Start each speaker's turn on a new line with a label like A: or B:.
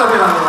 A: হবে না।